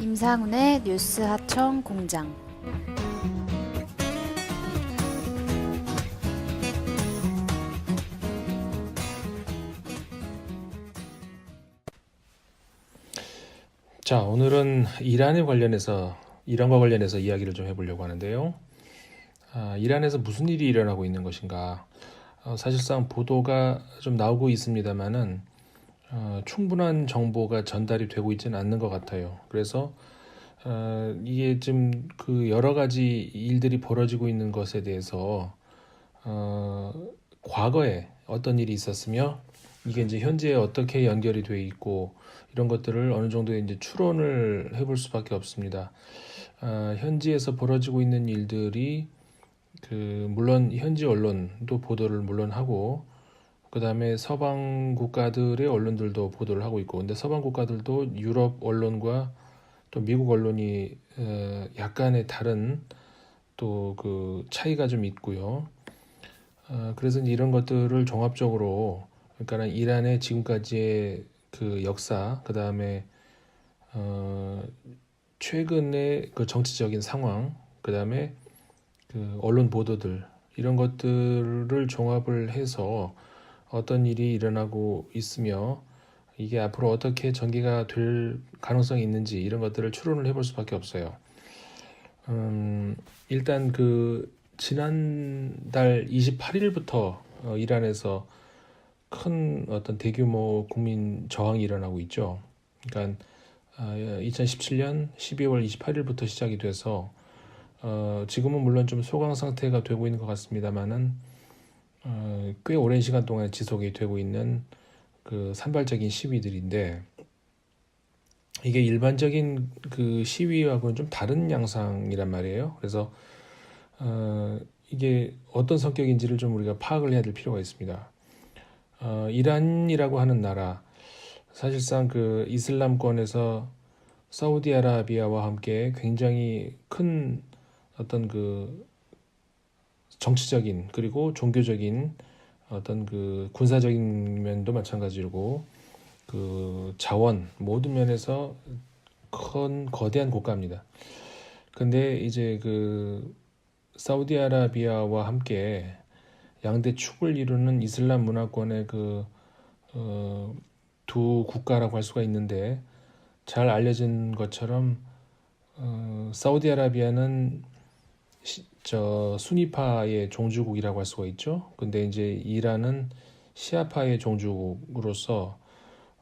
임상훈의 뉴스 하청 공장. 자, 오늘은 이란에 관련해서 이란과 관련해서 이야기를 좀 해보려고 하는데요. 아, 이란에서 무슨 일이 일어나고 있는 것인가? 어, 사실상 보도가 좀 나오고 있습니다만은 어, 충분한 정보가 전달이 되고 있지는 않는 것 같아요. 그래서 어, 이게 좀 그 여러 가지 일들이 벌어지고 있는 것에 대해서 어, 과거에 어떤 일이 있었으며 이게 이제 현재에 어떻게 연결이 돼 있고 이런 것들을 어느 정도 이제 추론을 해볼 수밖에 없습니다. 아, 현지에서 벌어지고 있는 일들이 그 물론 현지 언론도 보도를 물론 하고 그 다음에 서방 국가들의 언론들도 보도를 하고 있고 근데 서방 국가들도 유럽 언론과 또 미국 언론이 어, 약간의 다른 또 그 차이가 좀 있고요. 어, 그래서 이런 것들을 종합적으로 그러니까 이란의 지금까지의 그 역사 그 다음에 어, 최근의 그 정치적인 상황 그 다음에 그 언론 보도들 이런 것들을 종합을 해서 어떤 일이 일어나고 있으며 이게 앞으로 어떻게 전개가 될 가능성이 있는지 이런 것들을 추론을 해볼 수밖에 없어요. 음, 일단 그 지난달 28일부터 어, 이란에서 큰 어떤 대규모 국민 저항이 일어나고 있죠. 그러니까 어, 2017년 12월 28일부터 시작이 돼서 어, 지금은 물론 좀 소강 상태가 되고 있는 것 같습니다만은 어, 꽤 오랜 시간 동안 지속이 되고 있는 그 산발적인 시위들인데 이게 일반적인 그 시위하고는 좀 다른 양상이란 말이에요. 그래서 어, 이게 어떤 성격인지를 좀 우리가 파악을 해야 될 필요가 있습니다. 어, 이란이라고 하는 나라 사실상 그 이슬람권에서 사우디아라비아와 함께 굉장히 큰 어떤 그 정치적인 그리고 종교적인 어떤 그 군사적인 면도 마찬가지고 그 자원 모든 면에서 큰 거대한 국가입니다. 근데 이제 그 사우디아라비아와 함께 양대 축을 이루는 이슬람 문화권의 그, 어, 두 국가라고 할 수가 있는데 잘 알려진 것처럼 어, 사우디아라비아는 시, 저 수니파의 종주국이라고 할 수가 있죠. 근데 이제 이란은 시아파의 종주국으로서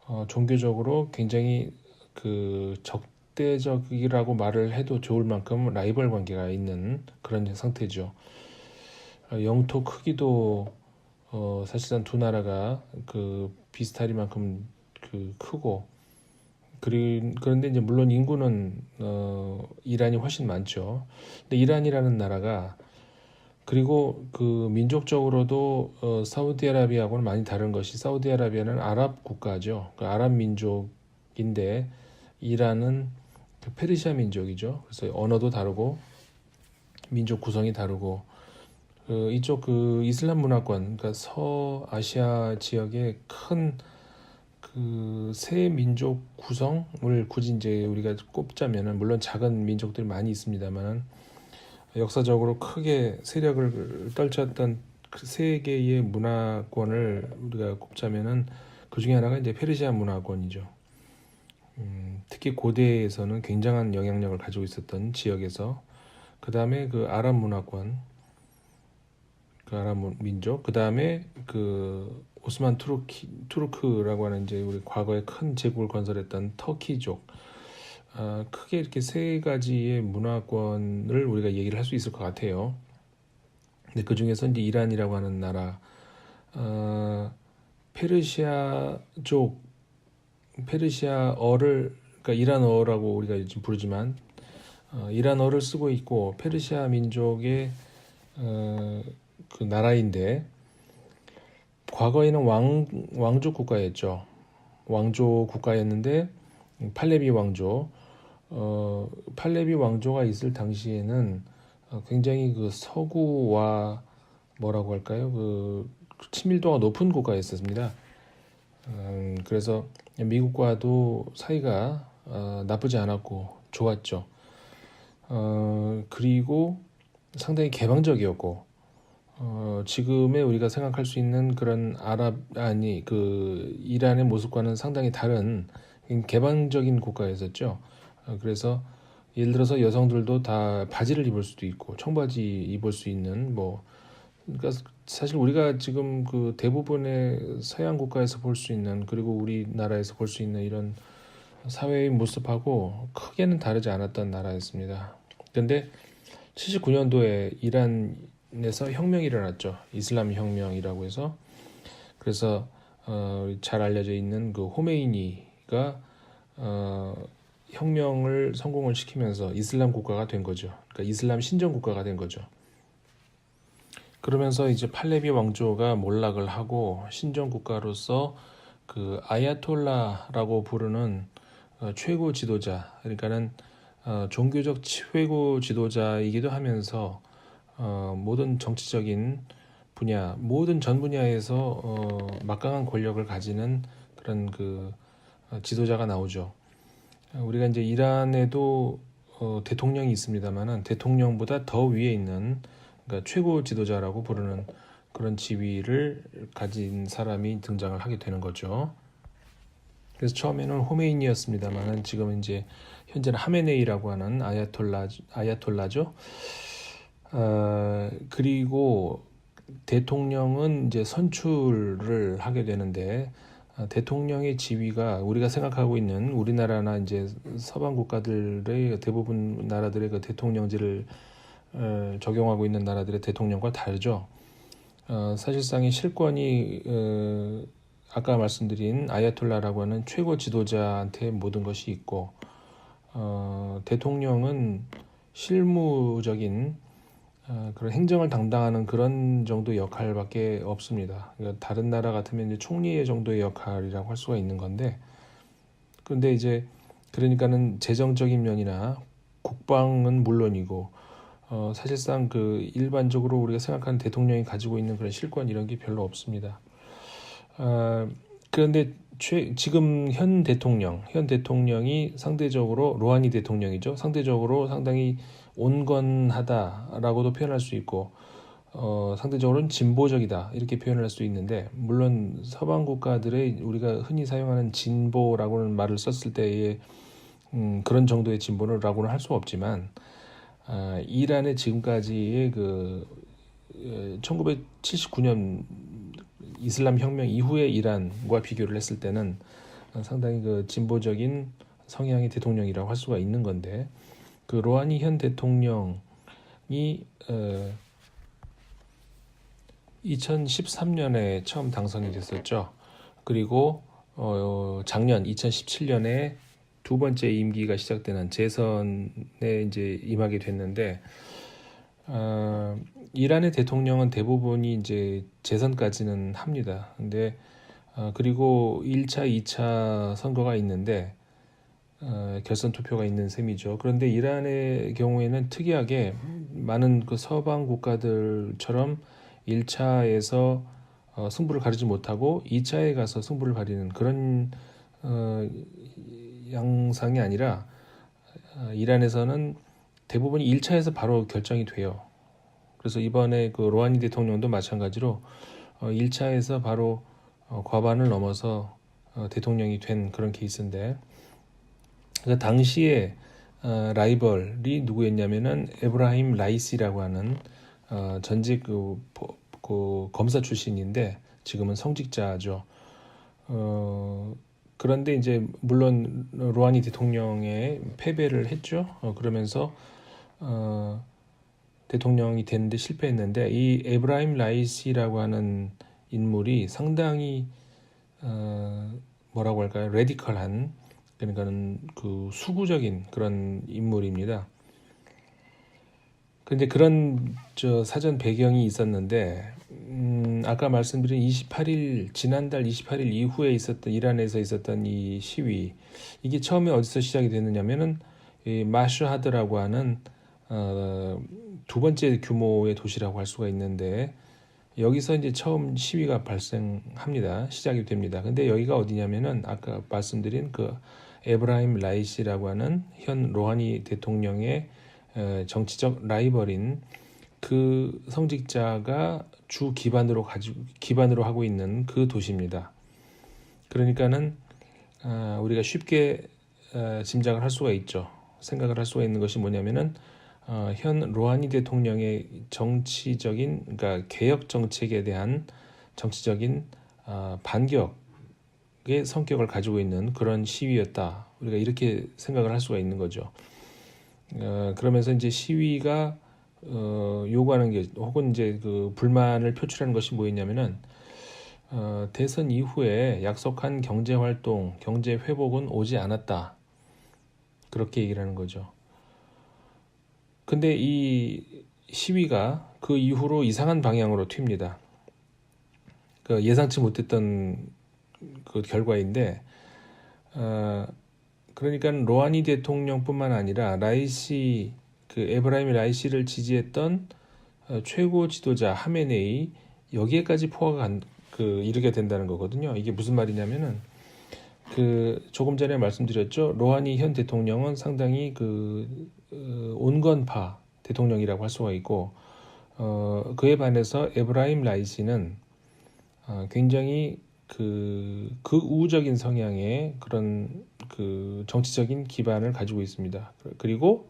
어, 종교적으로 굉장히 그 적대적이라고 말을 해도 좋을 만큼 라이벌 관계가 있는 그런 상태죠. 어, 영토 크기도 어, 사실상 두 나라가 그 비슷하리만큼 그 크고 그런데 이제 물론 인구는 어, 이란이 훨씬 많죠. 근데 이란이라는 나라가 그리고 그 민족적으로도 어, 사우디아라비아하고는 많이 다른 것이 사우디아라비아는 아랍 국가죠. 그 아랍 민족인데 이란은 그 페르시아 민족이죠. 그래서 언어도 다르고 민족 구성이 다르고 그 이쪽 그 이슬람 문화권 그러니까 서아시아 지역의 큰 그 세 민족 구성을 굳이 이제 우리가 꼽자면은 물론 작은 민족들이 많이 있습니다만은 역사적으로 크게 세력을 떨쳤던 그 세 개의 문화권을 우리가 꼽자면은 그 중에 하나가 이제 페르시아 문화권이죠. 음, 특히 고대에서는 굉장한 영향력을 가지고 있었던 지역에서 그 다음에 그 아랍 문화권, 그 아랍 민족, 그 다음에 그 오스만 투르키, 투르크라고 하는 이제 우리 과거에 큰 제국을 건설했던 터키족. 아, 크게 이렇게 세 가지의 문화권을 우리가 얘기를 할 수 있을 것 같아요. 근데 그 중에서 이제 이란이라고 하는 나라, 어, 페르시아족, 페르시아어를 그러니까 이란어라고 우리가 지금 부르지만 어, 이란어를 쓰고 있고 페르시아 민족의 어, 그 나라인데 과거에는 왕 왕족 국가였죠. 왕조 국가였는데 팔레비 왕조 어, 팔레비 왕조가 있을 당시에는 어, 굉장히 그 서구와 뭐라고 할까요? 그 친밀도가 높은 국가였습니다. 음, 그래서 미국과도 사이가 어, 나쁘지 않았고 좋았죠. 어, 그리고 상당히 개방적이었고 어, 지금의 우리가 생각할 수 있는 그런 아랍 아니 그 이란의 모습과는 상당히 다른 개방적인 국가였었죠. 어, 그래서 예를 들어서 여성들도 다 바지를 입을 수도 있고 청바지 입을 수 있는 뭐 그러니까 사실 우리가 지금 그 대부분의 서양 국가에서 볼 수 있는 그리고 우리나라에서 볼 수 있는 이런 사회의 모습하고 크게는 다르지 않았던 나라였습니다. 근데 79년도에 이란 에서 혁명이 일어났죠. 이슬람 혁명이라고 해서 그래서 어, 잘 알려져 있는 그 호메이니가 어, 혁명을 성공을 시키면서 이슬람 국가가 된 거죠. 그러니까 이슬람 신정 국가가 된 거죠. 그러면서 이제 팔레비 왕조가 몰락을 하고 신정 국가로서 그 아야톨라라고 부르는 어, 최고 지도자, 그러니까는 어, 종교적 최고 지도자이기도 하면서 어, 모든 정치적인 분야, 모든 전 분야에서 어, 막강한 권력을 가지는 그런 그 어, 지도자가 나오죠. 어, 우리가 이제 이란에도 어, 대통령이 있습니다만은 대통령보다 더 위에 있는 그러니까 최고 지도자라고 부르는 그런 지위를 가진 사람이 등장을 하게 되는 거죠. 그래서 처음에는 호메인이었습니다만은 지금 이제 현재는 하메네이라고 하는 아야톨라 아야톨라죠. 어, 그리고 대통령은 이제 선출을 하게 되는데 어, 대통령의 지위가 우리가 생각하고 있는 우리나라나 이제 서방 국가들의 대부분 나라들의 그 대통령제를 어, 적용하고 있는 나라들의 대통령과 다르죠. 어, 사실상의 실권이 어, 아까 말씀드린 아야톨라라고 하는 최고 지도자한테 모든 것이 있고 어, 대통령은 실무적인 어, 그런 행정을 담당하는 그런 정도 역할밖에 없습니다. 그러니까 다른 나라 같으면 이제 총리의 정도의 역할이라고 할 수가 있는 건데, 그런데 이제 그러니까는 재정적인 면이나 국방은 물론이고 어, 사실상 그 일반적으로 우리가 생각하는 대통령이 가지고 있는 그런 실권 이런 게 별로 없습니다. 어, 그런데 최, 지금 현 대통령, 현 대통령이 상대적으로 로하니 대통령이죠. 상대적으로 상당히 온건하다라고도 표현할 수 있고, 어, 상대적으로는 진보적이다 이렇게 표현을 할수 있는데, 물론 서방 국가들의 우리가 흔히 사용하는 진보라고는 말을 썼을 때의 음, 그런 정도의 진보를라고는 할 수 없지만, 아, 이란의 지금까지의 그 1979년 이슬람 혁명 이후의 이란과 비교를 했을 때는 상당히 그 진보적인 성향의 대통령이라고 할 수가 있는 건데 그 로하니 현 대통령이 어, 2013년에 처음 당선이 됐었죠. 그리고 어, 작년 2017년에 두 번째 임기가 시작되는 재선에 이제 임하게 됐는데 어, 이란의 대통령은 대부분이 이제 재선까지는 합니다. 근데 어, 그리고 1차, 2차 선거가 있는데 어, 결선 투표가 있는 셈이죠. 그런데 이란의 경우에는 특이하게 많은 그 서방 국가들처럼 1차에서 어, 승부를 가리지 못하고 2차에 가서 승부를 가리는 그런 어, 양상이 아니라 어, 이란에서는 대부분 1차에서 바로 결정이 돼요. 그래서 이번에 그 로하니 대통령도 마찬가지로 어, 1차에서 바로 어, 과반을 넘어서 어, 대통령이 된 그런 케이스인데 그 당시에 어, 라이벌이 누구였냐면은 에브라임 라이시라고 하는 어, 전직 그, 그 검사 출신인데 지금은 성직자죠. 어, 그런데 이제 물론 로하니 대통령의 패배를 했죠. 어, 그러면서 어, 대통령이 됐는데 실패했는데 이 에브라임 라이시라고 하는 인물이 상당히 어, 뭐라고 할까요? 레디컬한 그러니까는 그 수구적인 그런 인물입니다. 근데 그런 저 사전 배경이 있었는데 음, 아까 말씀드린 28일 지난달 28일 이후에 있었던 이란에서 있었던 이 시위 이게 처음에 어디서 시작이 됐느냐면은 이 마슈하드라고 하는 어, 두 번째 규모의 도시라고 할 수가 있는데 여기서 이제 처음 시위가 발생합니다. 시작이 됩니다. 근데 여기가 어디냐면은 아까 말씀드린 그 에브라임 라이시라고 하는 현 로하니 대통령의 에, 정치적 라이벌인 그 성직자가 주 기반으로 가지고 기반으로 하고 있는 그 도시입니다. 그러니까는 아, 우리가 쉽게 어, 짐작을 할 수가 있죠. 생각을 할 수가 있는 것이 뭐냐면은 어, 현 로하니 대통령의 정치적인 그러니까 개혁 정책에 대한 정치적인 어, 반격 의 성격을 가지고 있는 그런 시위였다. 우리가 이렇게 생각을 할 수가 있는 거죠. 어, 그러면서 이제 시위가 어, 요구하는 게 혹은 이제 그 불만을 표출하는 것이 뭐였냐면은 어, 대선 이후에 약속한 경제 활동, 경제 회복은 오지 않았다. 그렇게 얘기를 하는 거죠. 근데 이 시위가 그 이후로 이상한 방향으로 튑니다. 그 예상치 못했던 그 결과인데, 어, 그러니까 로하니 대통령뿐만 아니라 라이시 그 에브라임 라이시를 지지했던 어, 최고 지도자 하메네이 여기에까지 포화가 간- 그 이르게 된다는 거거든요. 이게 무슨 말이냐면은 그 조금 전에 말씀드렸죠. 로하니 현 대통령은 상당히 그 어, 온건파 대통령이라고 할 수가 있고 어, 그에 반해서 에브라임 라이시는 어, 굉장히 그 극우적인 성향의 그런 그 정치적인 기반을 가지고 있습니다. 그리고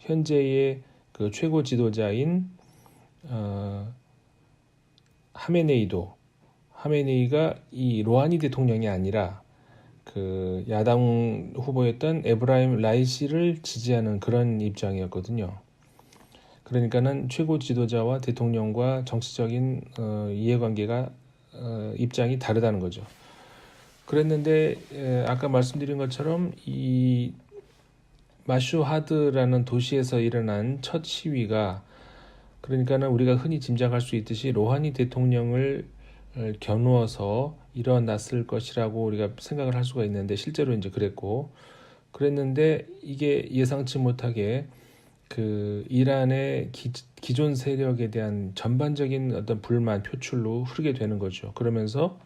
현재의 그 최고 지도자인 어, 하메네이도 하메네이가 이 로하니 대통령이 아니라 그 야당 후보였던 에브라임 라이시를 지지하는 그런 입장이었거든요. 그러니까는 최고 지도자와 대통령과 정치적인 어, 이해관계가 어, 입장이 다르다는 거죠. 그랬는데 에, 아까 말씀드린 것처럼 이 마슈하드라는 도시에서 일어난 첫 시위가 그러니까는 우리가 흔히 짐작할 수 있듯이 로하니 대통령을 어, 겨누어서 일어났을 것이라고 우리가 생각을 할 수가 있는데 실제로 이제 그랬고 그랬는데 이게 예상치 못하게 그 이란의 기, 기존 세력에 대한 전반적인 어떤 불만 표출로 흐르게 되는 거죠. 그러면서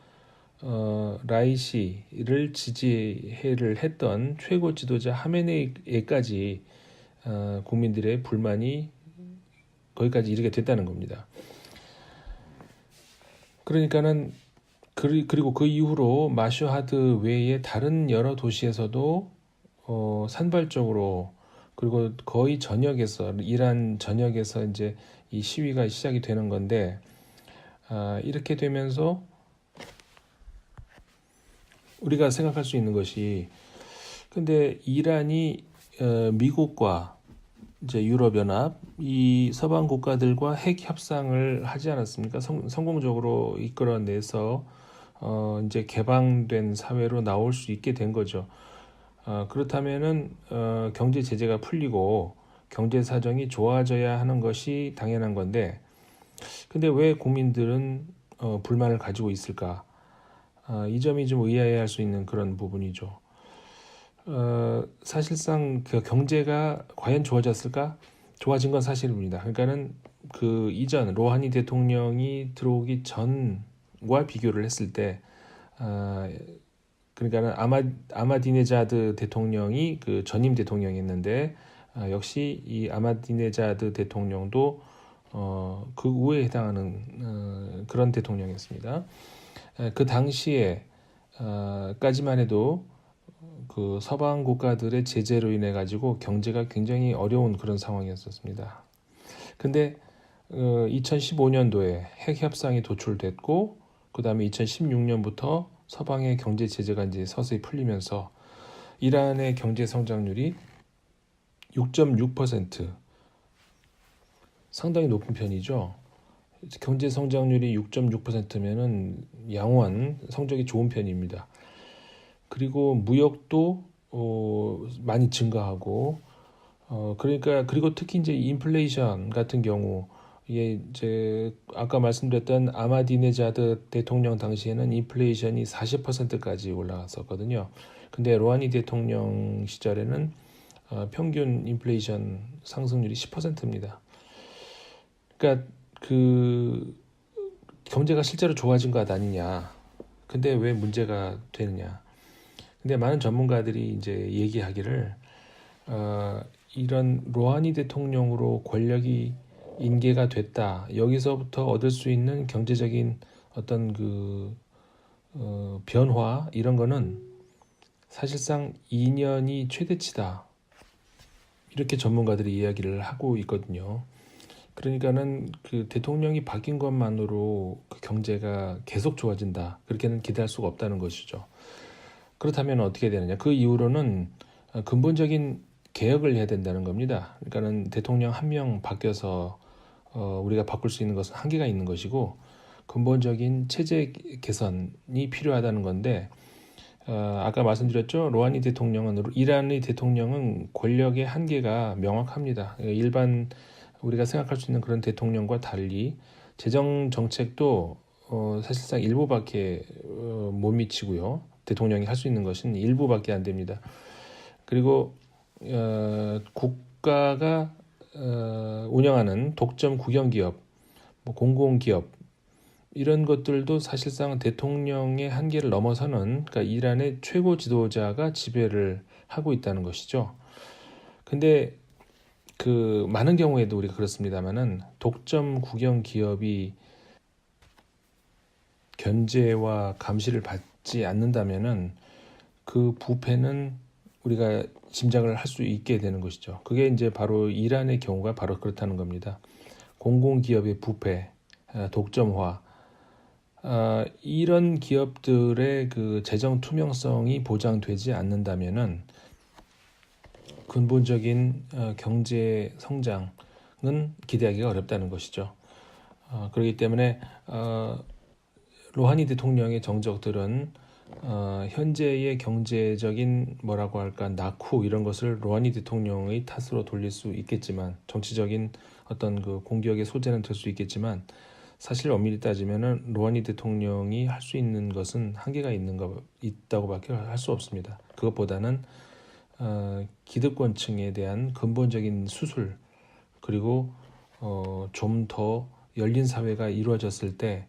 어, 라이시를 지지를 했던 최고 지도자 하메네이까지 어, 국민들의 불만이 거기까지 이르게 됐다는 겁니다. 그러니까는 그리- 그리고 그 이후로 마슈하드 외에 다른 여러 도시에서도 어, 산발적으로 그리고 거의 전역에서 이란 전역에서 이제 이 시위가 시작이 되는 건데 아, 이렇게 되면서 우리가 생각할 수 있는 것이 근데 이란이 어, 미국과 이제 유럽연합 이 서방 국가들과 핵 협상을 하지 않았습니까? 성, 성공적으로 이끌어내서 어, 이제 개방된 사회로 나올 수 있게 된 거죠. 어, 그렇다면은 어, 경제 제재가 풀리고 경제 사정이 좋아져야 하는 것이 당연한 건데, 근데 왜 국민들은 어, 불만을 가지고 있을까? 어, 이 점이 좀 의아해할 수 있는 그런 부분이죠. 어, 사실상 그 경제가 과연 좋아졌을까? 좋아진 건 사실입니다. 그러니까는 그 이전 로하니 대통령이 들어오기 전과 비교를 했을 때, 어, 그러니까는 아마 아마디네자드 대통령이 그 전임 대통령이었는데 어, 역시 이 아마디네자드 대통령도 어, 그 우에 해당하는 어, 그런 대통령이었습니다. 에, 그 당시에 어, 까지만 해도 그 서방 국가들의 제재로 인해 가지고 경제가 굉장히 어려운 그런 상황이었었습니다. 근데 어, 2015년도에 핵 협상이 도출됐고 그 다음에 2016년부터 서방의 경제 제재가 이제 서서히 풀리면서 이란의 경제 성장률이 6.6% 상당히 높은 편이죠. 경제 성장률이 6.6%면은 양호한 성적이 좋은 편입니다. 그리고 무역도 어, 많이 증가하고 어, 그러니까 그리고 특히 이제 인플레이션 같은 경우 이게 이제 아까 말씀드렸던 아마디네자드 대통령 당시에는 인플레이션이 40%까지 올라갔었거든요. 근데 로하니 대통령 시절에는 어, 평균 인플레이션 상승률이 10%입니다. 그러니까 그 경제가 실제로 좋아진 것 아니냐. 근데 왜 문제가 되느냐. 근데 많은 전문가들이 이제 얘기하기를 어, 이런 로하니 대통령으로 권력이 인계가 됐다. 여기서부터 얻을 수 있는 경제적인 어떤 그 어, 변화 이런 거는 사실상 2년이 최대치다. 이렇게 전문가들이 이야기를 하고 있거든요. 그러니까는 그 대통령이 바뀐 것만으로 그 경제가 계속 좋아진다. 그렇게는 기대할 수가 없다는 것이죠. 그렇다면 어떻게 되느냐? 그 이후로는 근본적인 개혁을 해야 된다는 겁니다. 그러니까는 대통령 한 명 바뀌어서 어, 우리가 바꿀 수 있는 것은 한계가 있는 것이고 근본적인 체제 개선이 필요하다는 건데 어, 아까 말씀드렸죠 로하니 대통령은 이란의 대통령은 권력의 한계가 명확합니다. 일반 우리가 생각할 수 있는 그런 대통령과 달리 재정 정책도 어, 사실상 일부밖에 어, 못 미치고요. 대통령이 할 수 있는 것은 일부밖에 안 됩니다. 그리고 어, 국가가 어, 운영하는 독점 국영기업, 뭐 공공기업 이런 것들도 사실상 대통령의 한계를 넘어서는 그러니까 이란의 최고 지도자가 지배를 하고 있다는 것이죠. 근데 그 많은 경우에도 우리가 그렇습니다만은 독점 국영 기업이 견제와 감시를 받지 않는다면은 그 부패는 우리가 짐작을 할 수 있게 되는 것이죠. 그게 이제 바로 이란의 경우가 바로 그렇다는 겁니다. 공공기업의 부패, 아, 독점화, 아, 이런 기업들의 그 재정 투명성이 보장되지 않는다면은 근본적인 어, 경제 성장은 기대하기가 어렵다는 것이죠. 어, 그렇기 때문에 어, 로하니 대통령의 정적들은 어, 현재의 경제적인 뭐라고 할까 낙후 이런 것을 로하니 대통령의 탓으로 돌릴 수 있겠지만 정치적인 어떤 그 공격의 소재는 될 수 있겠지만 사실 엄밀히 따지면은 로하니 대통령이 할 수 있는 것은 한계가 있는 거 있다고밖에 할 수 없습니다. 그것보다는 어, 기득권층에 대한 근본적인 수술 그리고 어, 좀 더 열린 사회가 이루어졌을 때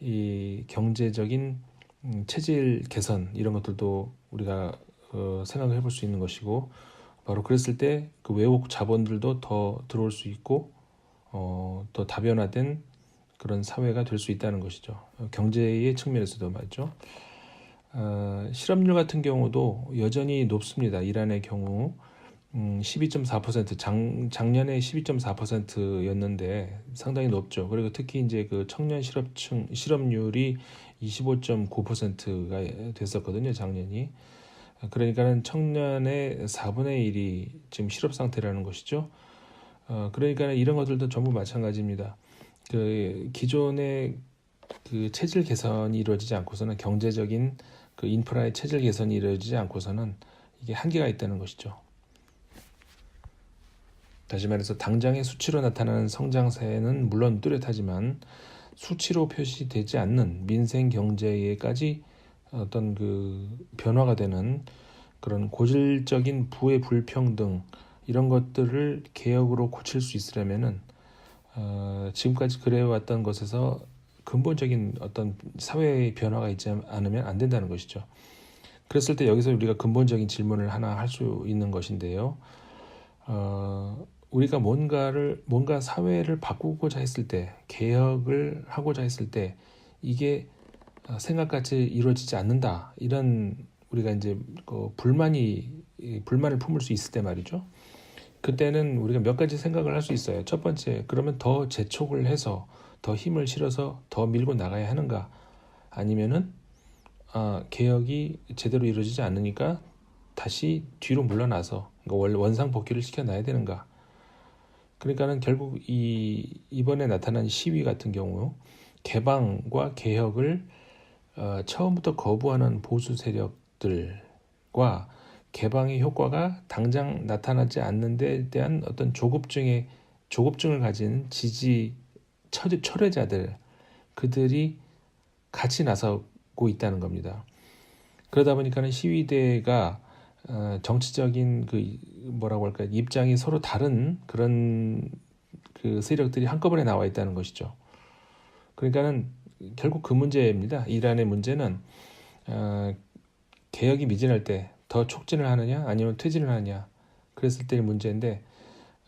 이 경제적인 음, 체질 개선 이런 것들도 우리가 어, 생각을 해볼 수 있는 것이고 바로 그랬을 때 그 외국 자본들도 더 들어올 수 있고 어, 더 다변화된 그런 사회가 될 수 있다는 것이죠. 어, 경제의 측면에서도 말이죠. 어, 실업률 같은 경우도 여전히 높습니다. 이란의 경우 음, 12.4% 작, 작년에 12.4%였는데 상당히 높죠. 그리고 특히 이제 그 청년 실업층 실업률이 25.9%가 됐었거든요. 작년이. 그러니까는 청년의 4분의 1이 지금 실업 상태라는 것이죠. 어, 그러니까 이런 것들도 전부 마찬가지입니다. 그 기존의 그 체질 개선이 이루어지지 않고서는 경제적인 그 인프라의 체질 개선이 이루어지지 않고서는 이게 한계가 있다는 것이죠. 다시 말해서 당장의 수치로 나타나는 성장세는 물론 뚜렷하지만 수치로 표시되지 않는 민생 경제에까지 어떤 그 변화가 되는 그런 고질적인 부의 불평등 이런 것들을 개혁으로 고칠 수 있으려면은 어, 지금까지 그래왔던 것에서 근본적인 어떤 사회의 변화가 있지 않으면 안 된다는 것이죠. 그랬을 때 여기서 우리가 근본적인 질문을 하나 할 수 있는 것인데요. 어, 우리가 뭔가를 뭔가 사회를 바꾸고자 했을 때 개혁을 하고자 했을 때 이게 생각같이 이루어지지 않는다 이런 우리가 이제 그 불만이 불만을 품을 수 있을 때 말이죠. 그때는 우리가 몇 가지 생각을 할 수 있어요. 첫 번째, 그러면 더 재촉을 해서 더 힘을 실어서 더 밀고 나가야 하는가? 아니면은 아, 개혁이 제대로 이루어지지 않으니까 다시 뒤로 물러나서 그러니까 원상 복귀를 시켜놔야 되는가? 그러니까는 결국 이 이번에 나타난 시위 같은 경우 개방과 개혁을 어, 처음부터 거부하는 보수 세력들과 개방의 효과가 당장 나타나지 않는 데 대한 어떤 조급증의 조급증을 가진 지지 철회자들 그들이 같이 나서고 있다는 겁니다. 그러다 보니까는 시위대가 어, 정치적인 그 뭐라고 할까 입장이 서로 다른 그런 그 세력들이 한꺼번에 나와 있다는 것이죠. 그러니까는 결국 그 문제입니다. 이란의 문제는 어, 개혁이 미진할 때 더 촉진을 하느냐 아니면 퇴진을 하느냐 그랬을 때의 문제인데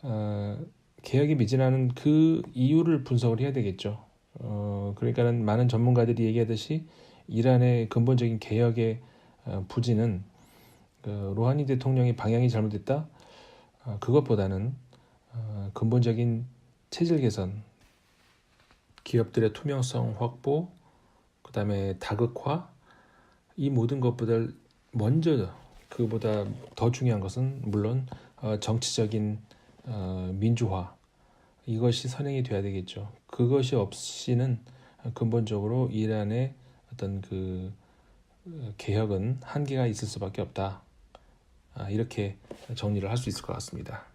어, 개혁이 미진하는 그 이유를 분석을 해야 되겠죠. 어, 그러니까는 많은 전문가들이 얘기하듯이 이란의 근본적인 개혁의 어, 부진은 그 로하니 대통령의 방향이 잘못됐다. 어, 그것보다는 어, 근본적인 체질 개선, 기업들의 투명성 확보, 그다음에 다극화 이 모든 것보다 먼저 그보다 더 중요한 것은 물론 어, 정치적인 어, 민주화 이것이 선행이 돼야 되겠죠. 그것이 없이는 근본적으로 이란의 어떤 그 어, 개혁은 한계가 있을 수밖에 없다. 아, 이렇게 정리를 할 수 있을 것 같습니다.